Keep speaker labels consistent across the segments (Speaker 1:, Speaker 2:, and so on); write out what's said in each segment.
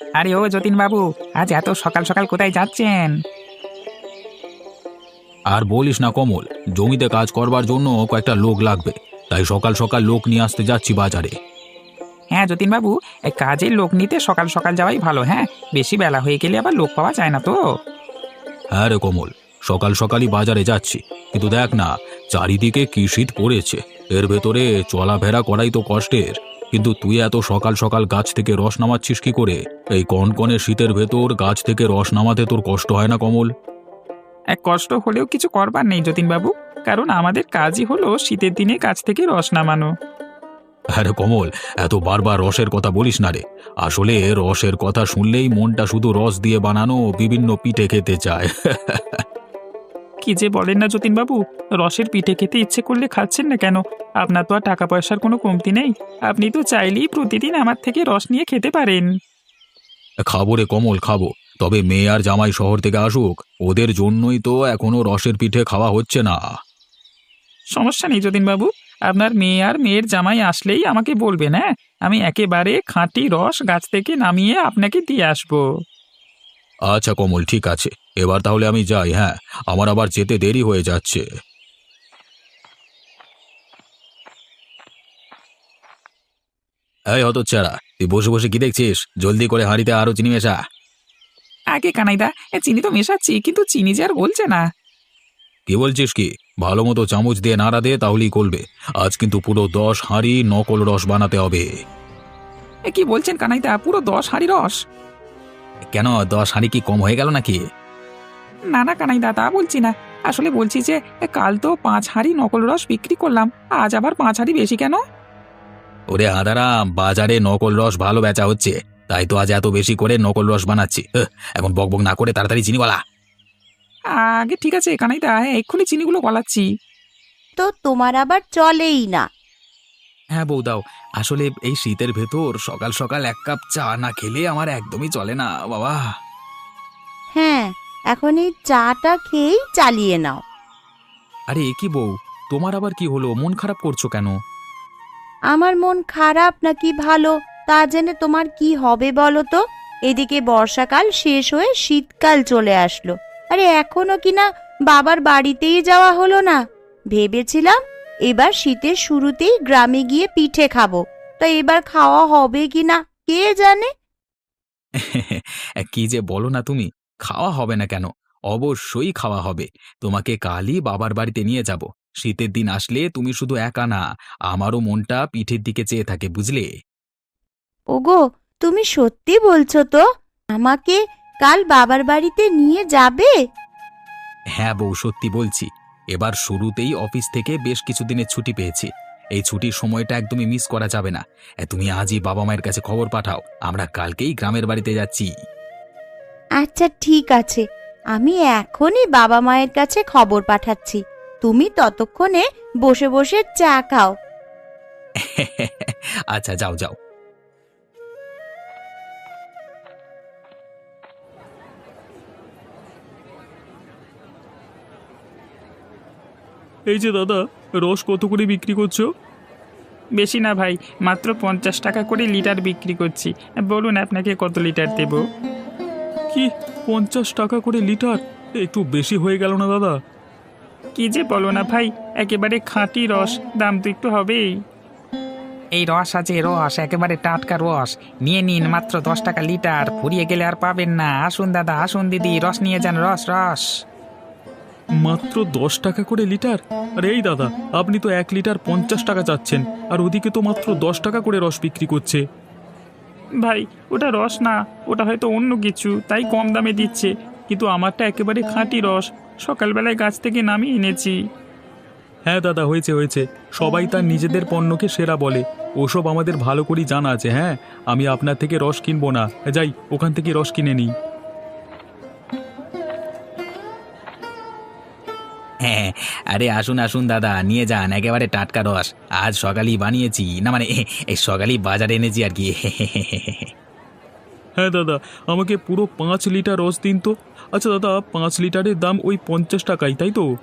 Speaker 1: আরে ও যতীন বাবু আজ এত সকাল সকাল কোথায় যাচ্ছেন?
Speaker 2: আর বলিস না কমল জমিতে কাজ করবার জন্য কয়েকটা লোক লাগবে তাই সকাল সকাল লোক নিয়ে আসতে যাচ্ছি বাজারে।
Speaker 1: হ্যাঁ যতীন বাবু এই কাজের লোক নিতে সকাল সকাল যাওয়াই ভালো হ্যাঁ? বেশি বেলা হয়ে গেলে আবার লোক পাওয়া যায় না তো।
Speaker 2: হ্যাঁ রে কমল সকাল সকালই বাজারে যাচ্ছি কিন্তু দেখ না চারিদিকে কি শীত পড়েছে এর ভেতরে চলাফেরা করাই তো কষ্টের। কিন্তু তুই এত সকাল সকাল গাছ থেকে রস নামাচ্ছিস কি করে? এই কনকনে শীতের ভেতর গাছ থেকে রস নামাতে তোর কষ্ট হয় না কমল?
Speaker 1: এক কষ্ট হলেও কিছু করবার নেই যতীন বাবু কারণ আমাদের কাজই হলো শীতের দিনে গাছ থেকে রস নামানো।
Speaker 2: আরে কমল এত বারবার রসের কথা বলিস না রে। আসলে রসের কথা শুনলেই মনটা শুধু রস দিয়ে বানানো বিভিন্ন পিঠে খেতে চায়।
Speaker 1: কি যে বলেন না যতীন বাবু রসের পিঠে খেতে ইচ্ছে করলে খাচ্ছেন না কেন? আপনার তো আর টাকা পয়সার কোনো কমতি নেই। আপনি তো চাইলেই প্রতিদিন আমার থেকে রস নিয়ে খেতে পারেন।
Speaker 2: খাব রে কমল খাব। তবে মেয়ে আর জামাই শহর থেকে আসুক। ওদের জন্যই তো এখনও রসের পিঠে খাওয়া হচ্ছে না।
Speaker 1: সমস্যা নেই যতীন বাবু আপনার মেয়ে আর মেয়ের জামাই আসলেই আমাকে বলবেন হ্যাঁ? আমি একেবারে খাঁটি রস গাছ থেকে নামিয়ে আপনাকে দিয়ে আসব।
Speaker 2: আচ্ছা কমল ঠিক আছে। এবার তাহলে আমি যাই হ্যাঁ। আমার আবার যেতে দেরি হয়ে যাচ্ছে। এই হতচ্ছাড়া তুই বসে বসে কি দেখছিস? জলদি করে হাঁড়িতে আরও চিনি মেশা।
Speaker 1: আগে কানাইদা এ চিনি তো মেশাচ্ছি কিন্তু চিনি যে আর বলছে না।
Speaker 2: কি বলছিস কি? ভালো মতো চামচ দিয়ে নাড়া দে তাহলেই করবে আজ কিন্তু পুরো দশ হাঁড়ি নকল রস বানাতে হবে।
Speaker 1: এ কি বলছেন কানাইদা? পুরো দশ হাঁড়ি রস?
Speaker 2: কেন দশ হাঁড়ি কি কম হয়ে গেল নাকি?
Speaker 1: না না কানাইদা তা বলছি না। আসলে বলছি যে এ, কাল তো পাঁচ হাঁড়ি নকল রস বিক্রি করলাম আজ আবার পাঁচ হাঁড়ি বেশি কেন?
Speaker 2: ওরে আদারাম বাজারে নকল রস ভালো বেচা হচ্ছে তাই তো আজ এত বেশি করে নকল রস বানাচ্ছি। হ্যাঁ, এখন বকবক না করে তাড়াতাড়ি চিনিওয়ালা
Speaker 1: আগে ঠিক আছে কানাইদা হ্যাঁ এক্ষুনি চিনিগুলো গলাচ্ছি।
Speaker 3: তো তোমার আবার চলেই না।
Speaker 2: হ্যাঁ বৌদাও আসলে এই শীতের ভেতর সকাল সকাল এক কাপ চা না খেলে আমার একদমই চলে না বাবা।
Speaker 3: হ্যাঁ এখন এই চাটা খেয়েই চালিয়ে নাও।
Speaker 2: আরে এ কি বউ? তোমার আবার কি হলো? মন খারাপ করছ কেন?
Speaker 3: আমার মন খারাপ নাকি ভালো? তা জেনে তোমার কি হবে বলো তো? এদিকে বর্ষাকাল শেষ হয়ে শীতকাল চলে আসলো। আরে এখনও কি না বাবার বাড়িতেই যাওয়া হলো না? ভেবেছিলাম এবার শীতের শুরুতেই গ্রামে গিয়ে পিঠে খাব। তা এবার খাওয়া হবে কি না কে জানে?
Speaker 2: কি যে বলো না তুমি খাওয়া হবে না কেন? অবশ্যই খাওয়া হবে। তোমাকে কালই বাবার বাড়িতে নিয়ে যাব। শীতের দিন আসলে তুমি শুধু একা না আমারও মনটা পিঠের দিকে চেয়ে থাকে বুঝলে?
Speaker 3: ওগো তুমি সত্যি বলছো তো আমাকে কাল বাবার বাড়িতে নিয়ে যাবে?
Speaker 2: হ্যাঁ বউ সত্যি বলছি। এবার শুরুতেই অফিস থেকে বেশ কিছুদিনের ছুটি পেয়েছি। এই ছুটির সময়টা একদমই মিস করা যাবে না। তুমি আজই বাবা মায়ের কাছে খবর পাঠাও। আমরা কালকেই গ্রামের বাড়িতে যাচ্ছি।
Speaker 3: আচ্ছা ঠিক আছে। আমি এখনই বাবা মায়ের কাছে খবর পাঠাচ্ছি। তুমি ততক্ষণে বসে বসে চা খাও।
Speaker 2: আচ্ছা যাও যাও।
Speaker 4: এই যে দাদা রস কত করে বিক্রি করছ?
Speaker 1: বেশি না ভাই মাত্র পঞ্চাশ টাকা করে লিটার বিক্রি করছি। বলুন আপনাকে কত লিটার দেব?
Speaker 4: কি পঞ্চাশ টাকা করে লিটার? একটু বেশি হয়ে গেল না দাদা?
Speaker 1: কি যে বলো না ভাই একেবারে খাঁটি রস দাম তো একটু হবেই। এই রস আছে রস একেবারে টাটকা রস। নিয়ে নিন মাত্র দশ টাকা লিটার ফুরিয়ে গেলে আর পাবেন না। আসুন দাদা আসুন দিদি রস নিয়ে যান রস রস।
Speaker 4: মাত্র দশ টাকা করে লিটার? আরে এই দাদা আপনি তো এক লিটার পঞ্চাশ টাকা চাচ্ছেন আর ওদিকে তো মাত্র দশ টাকা করে রস বিক্রি করছে।
Speaker 1: ভাই ওটা রস না ওটা হয়তো অন্য কিছু তাই কম দামে দিচ্ছে। কিন্তু আমারটা একেবারে খাঁটি রস সকালবেলায় গাছ থেকে নামিয়ে এনেছি।
Speaker 4: হ্যাঁ দাদা হয়েছে হয়েছে। সবাই তার নিজেদের পণ্যকে সেরা বলে। ওসব আমাদের ভালো করেই জানা আছে হ্যাঁ? আমি আপনার থেকে রস কিনবো না। যাই ওখান থেকে রস কিনে নিই।
Speaker 2: হ্যাঁ আরে আসুন আসুন দাদা নিয়ে যান একেবারে টাটকা রস। আজ সকালেই বানিয়েছি না মানে এই সকালেই বাজারে এনেছি আর কি।
Speaker 4: হ্যাঁ দাদা আমাকে পুরো পাঁচ লিটার রস দিন তো। আচ্ছা দাদা পাঁচ লিটারের দাম ওই পঞ্চাশ টাকাই তাই তো?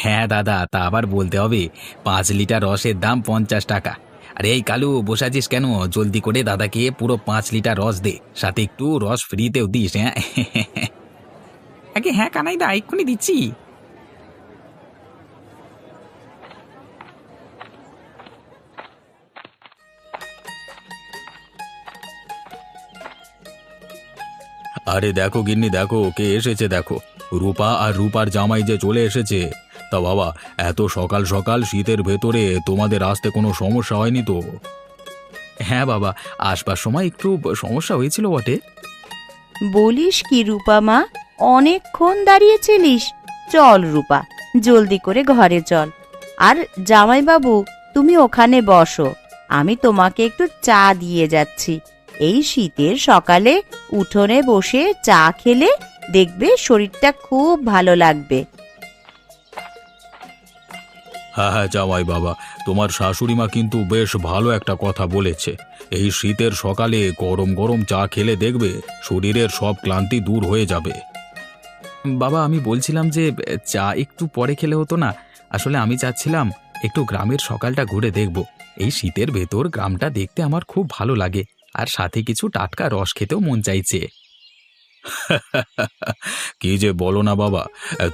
Speaker 2: হ্যাঁ দাদা তা আবার বলতে হবে পাঁচ লিটার রসের দাম পঞ্চাশ টাকা। আর এই কালু বসে আছিস কেন? জলদি করে দাদাকে পুরো পাঁচ লিটার রস দে সাথে একটু রস ফ্রিতেও দিস হ্যাঁ?
Speaker 1: আগে হ্যাঁ কানাইদা এক্ষুনি দিচ্ছি।
Speaker 2: আরে দেখো গিন্নি, দেখো কে এসেছে, দেখো। রূপা আর রূপার জামাই যে চলে এসেছে। তা বাবা, এত সকাল সকাল শীতের ভেতরে তোমাদের আসতে কোনো সমস্যা হয়নি তো? হ্যাঁ বাবা, আসবার সময় একটু সমস্যা হয়েছিল বটে।
Speaker 3: বলিস কি রূপা মা, অনেকক্ষণ দাঁড়িয়েছিলিস চল রূপা, জলদি করে ঘরে চল। আর জামাইবাবু, তুমি ওখানে বসো। আমি তোমাকে একটু চা দিয়ে যাচ্ছি। এই শীতের সকালে উঠোনে বসে চা খেলে দেখবে শরীরটা খুব ভালো লাগবে।
Speaker 2: হ্যাঁ হ্যাঁ জামাই বাবা তোমার শাশুড়ি মা কিন্তু বেশ ভালো একটা কথা বলেছে। এই শীতের সকালে গরম গরম চা খেলে দেখবে শরীরের সব ক্লান্তি দূর হয়ে যাবে।
Speaker 1: বাবা আমি বলছিলাম যে চা একটু পরে খেলে হতো না। আসলে আমি চাচ্ছিলাম একটু গ্রামের সকালটা ঘুরে দেখব। এই শীতের ভেতর গ্রামটা দেখতে আমার খুব ভালো লাগে। আর সাথে কিছু টাটকা রস খেতেও মন চাইছে।
Speaker 2: কি যে বলো না বাবা,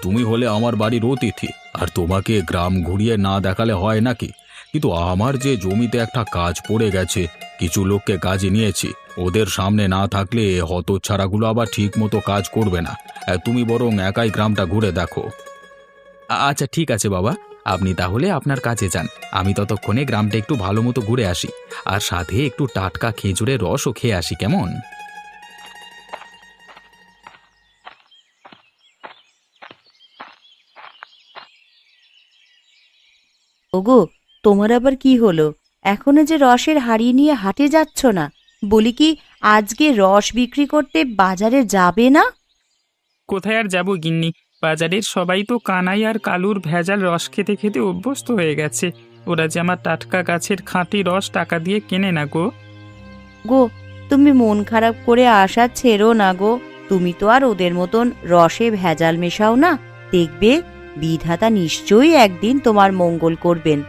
Speaker 2: তুমি হলে আমার বাড়ির অতিথি, আর তোমাকে গ্রাম ঘুরিয়ে না দেখালে হয় নাকি? কিন্তু আমার যে জমিতে একটা কাজ পড়ে গেছে, কিছু লোককে কাজে নিয়েছি, ওদের সামনে না থাকলে হতচ্ছাড়াগুলো আবার ঠিক মতো কাজ করবে না। তুমি বরং একাই গ্রামটা ঘুরে দেখো।
Speaker 1: আচ্ছা ঠিক আছে বাবা। আপনি তাহলে আপনার কাছে যান। আমি ততক্ষণে গ্রামটা একটু ভালো মতো ঘুরে আসি। আর সাথে একটু টাটকা খেজুরের রসও খেয়ে আসি কেমন?
Speaker 3: ওগো তোমার আবার কি হলো? এখনও যে রসের হাড়ি নিয়ে হাটে যাচ্ছ না? বলি কি আজকে রস বিক্রি করতে বাজারে যাবে না?
Speaker 5: কোথায় আর যাব গিন্নি? বাজারের সবাই তো কানাই আর কালুর ভেজাল রস খেতে খেতে অভ্যস্ত হয়ে গেছে। ওরা যে আমার টাটকা গাছের খাঁটি রস টাকা দিয়ে কেনে না গো।
Speaker 3: গো তুমি মন খারাপ করে আসা ছেড়ো না গো। তুমি তো আর ওদের মতন রসে ভেজাল মেশাও না। দেখবে বিধাতা নিশ্চয়ই একদিন তোমার মঙ্গল করবেন।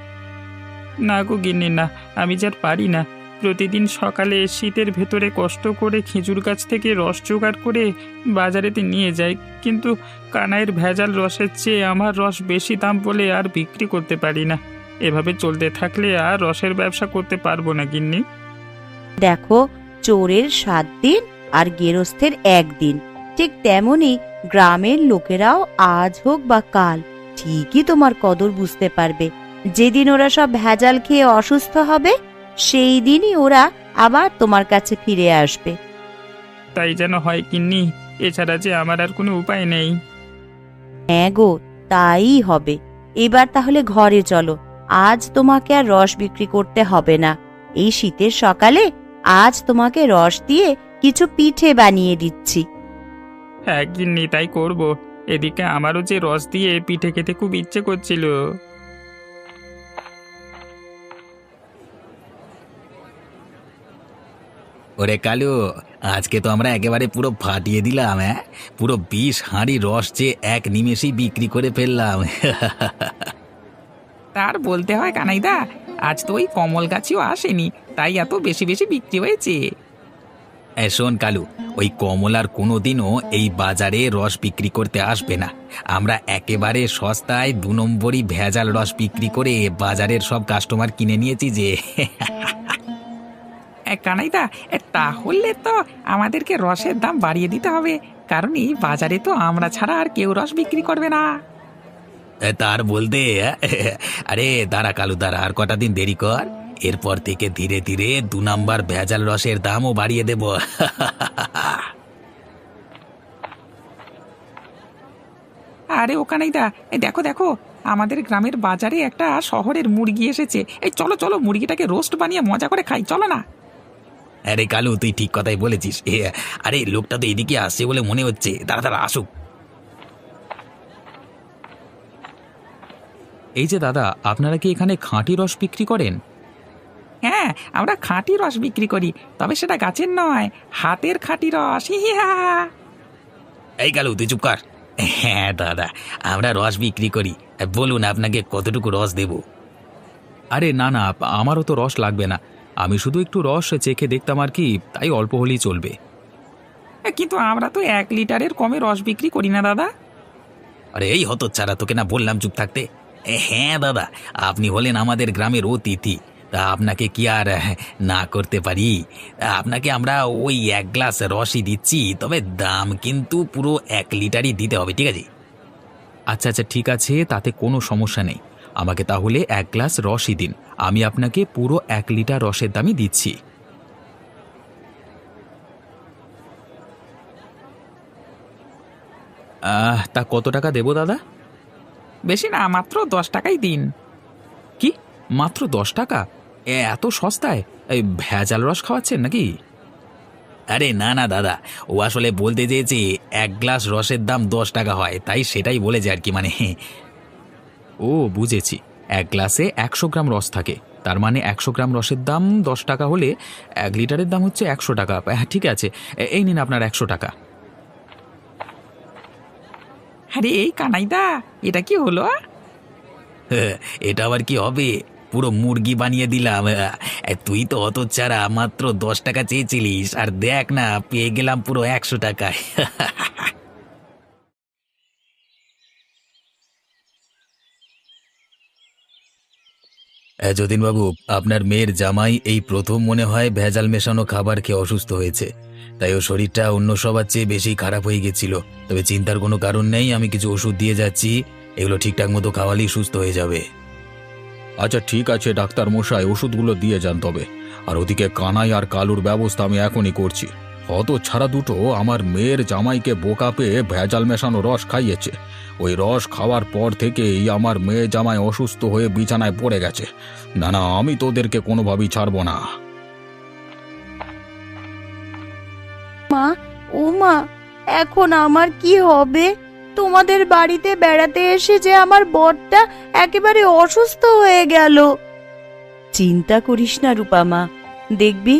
Speaker 5: না গো গিন্নি না আমি যার পারি না। প্রতিদিন সকালে শীতের ভেতরে কষ্ট করে খেজুর গাছ থেকে রস জোগাড় করে বাজারেতে নিয়ে যাই। কিন্তু কানাইয়ের ভেজাল রসের চেয়ে আমার রস বেশি দাম বলে আর বিক্রি করতে পারি না। এভাবে চলতে থাকলে আর রসের ব্যবসা করতে পারব না, গিন্নি।
Speaker 3: দেখো, চোরের সাত দিন আর গেরস্থের একদিন ঠিক তেমনি গ্রামের লোকেরাও আজ হোক বা কাল, ঠিকই তোমার কদর বুঝতে পারবে। যেদিন ওরা সব ভেজাল খেয়ে অসুস্থ হবে সেই দিনই ওরা আবার তোমার কাছে ফিরে আসবে।
Speaker 5: তাই যেন হয় গিন্নি এছাড়া যে আমার আর কোনো উপায় নেই।
Speaker 3: হ্যাঁ গো তাই হবে। এবার তাহলে ঘরে চলো আজ তোমাকে আর রস বিক্রি করতে হবে না। এই শীতের সকালে আজ তোমাকে রস দিয়ে কিছু পিঠে বানিয়ে দিচ্ছি।
Speaker 5: হ্যাঁ গিন্নি তাই করব। এদিকে আমারও যে রস দিয়ে পিঠে খেতে খুব ইচ্ছে করছিল।
Speaker 2: ওরে কালু আজকে তো আমরা একেবারে পুরো ফাটিয়ে দিলাম হ্যাঁ পুরো বিষ হাঁড়ি রস যে এক নিমেষেই বিক্রি করে ফেললাম।
Speaker 1: তার বলতে হয় কানাইদা আজ তো ওই কমল গাছিও আসেনি তাই এত বেশি বেশি বিক্রি হয়েছে।
Speaker 2: এ, শোন কালু ওই কমলার কোনো দিনও এই বাজারে রস বিক্রি করতে আসবে না। আমরা একেবারে সস্তায় দু নম্বরই ভেজাল রস বিক্রি করে বাজারের সব কাস্টমার কিনে নিয়েছি যে।
Speaker 1: কানাইদা এ, তাহলে তো আমাদেরকে রসের দাম বাড়িয়ে দিতে হবে। কারণ এই বাজারে তো আমরা ছাড়া আর কেউ রস বিক্রি করবে না।
Speaker 2: এ, তার বলতে আরে দাঁড়া কালু দাঁড়া আর কটা দিন দেরি কর। এরপর থেকে ধীরে ধীরে দু নাম্বার ভেজাল রসের দামও বাড়িয়ে দেব।
Speaker 1: আরে ও কানাইদা এ দেখো দেখো আমাদের গ্রামের বাজারে একটা শহরের মুরগি এসেছে। এই চলো চলো মুরগিটাকে রোস্ট বানিয়ে মজা করে খাই চলো না।
Speaker 2: আরে কালু তুই ঠিক কথাই বলেছিস। এ, আরে লোকটা তো এদিকে আসছে বলে মনে হচ্ছে। দাঁড়া দাঁড়া আসুক।
Speaker 1: এই যে দাদা আপনারা কি এখানে খাঁটি রস বিক্রি করেন? হ্যাঁ আমরা খাঁটি রস বিক্রি করি তবে সেটা গাছের নয় হাতের খাঁটি রস। হিহা
Speaker 2: এই কালু তুই চুপ কর। হ্যাঁ দাদা আমরা রস বিক্রি করি। বলুন আপনাকে কতটুকু রস দেব? আরে না না আমারও তো রস লাগবে না। আমি শুধু একটু রস চেখে দেখতাম আর কি তাই অল্প হলেই চলবে।
Speaker 1: কিন্তু আমরা তো এক লিটারের কমে রস বিক্রি করি না দাদা।
Speaker 2: আরে এই হতো ছাড়া তোকে না বললাম চুপ থাকতে? এ, হ্যাঁ দাদা আপনি হলেন আমাদের গ্রামের অতিথি। তা আপনাকে কি আর আহ, না করতে পারি? আপনাকে আমরা ওই এক গ্লাস রসই দিচ্ছি তবে দাম কিন্তু পুরো এক লিটারই দিতে হবে ঠিক আছে? আচ্ছা আচ্ছা ঠিক আছে তাতে কোনো সমস্যা নেই। আমাকে তাহলে এক গ্লাস রসই দিন। আমি আপনাকে পুরো এক লিটার রসের দামই দিচ্ছি। আহ, তা কত টাকা দেবো দাদা?
Speaker 1: বেশি না মাত্র দশ টাকাই দিন।
Speaker 2: কি? মাত্র দশ টাকা? এত সস্তায়? এই ভেজাল রস খাওয়াচ্ছেন নাকি? আরে না না দাদা ও আসলে বলতে চেয়েছে এক গ্লাস রসের দাম দশ টাকা হয় তাই সেটাই বলেছে আর কি মানে ও বুঝেছি। এক গ্লাসে একশো গ্রাম রস থাকে। তার মানে একশো গ্রাম রসের দাম দশ টাকা হলে এক লিটারের দাম হচ্ছে একশো টাকা। হ্যাঁ ঠিক আছে। এই নিন আপনার একশো টাকা।
Speaker 1: আরে এই কানাইদা এটা কি হলো
Speaker 2: এটা আবার কি হবে? পুরো মুরগি বানিয়ে দিলাম। তুই তো অত ছাড়া মাত্র দশ টাকা চেয়েছিলিস। আর দেখ না পেয়ে গেলাম পুরো একশো টাকায়। যতীন বাবু আপনার মেয়ের জামাই এই প্রথম মনে হয় ভেজাল মেশানো খাবার খেয়ে অসুস্থ হয়েছে। তাই ও শরীরটা অন্য সবার চেয়ে বেশি খারাপ হয়ে গেছিল। তবে চিন্তার কোনো কারণ নেই, আমি কিছু ওষুধ দিয়ে যাচ্ছি। এগুলো ঠিকঠাক মতো খাওয়ালেই সুস্থ হয়ে যাবে। আচ্ছা ঠিক আছে ডাক্তার মশাই ওষুধগুলো দিয়ে যান তবে। আর ওদিকে কানাই আর কালুর ব্যবস্থা আমি এখনই করছি। হত ছাড়া দুটো আমার মেয়ের জামাইকে বোকা পেয়ে ভেজাল মেশানো রস খাইয়েছে। ওই রস খাওয়ার পর থেকেই আমার মেয়ে জামাই অসুস্থ হয়ে বিছানায় পড়ে গেছে। না না, আমি তোদেরকে কোনোভাবেই ছাড়বো না।
Speaker 3: মা, ও মা, এখন আমার কি হবে? তোমাদের বাড়িতে বেড়াতে এসে যে আমার বরটা একেবারে অসুস্থ হয়ে গেল। চিন্তা করিস না রূপা মা, দেখবি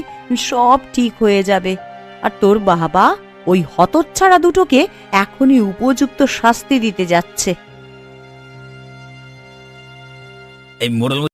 Speaker 3: সব ঠিক হয়ে যাবে। আর তোর বাবা ওই হতচ্ছাড়া দুটোকে এখনই উপযুক্ত শাস্তি দিতে যাচ্ছে।
Speaker 2: এই মোড়ল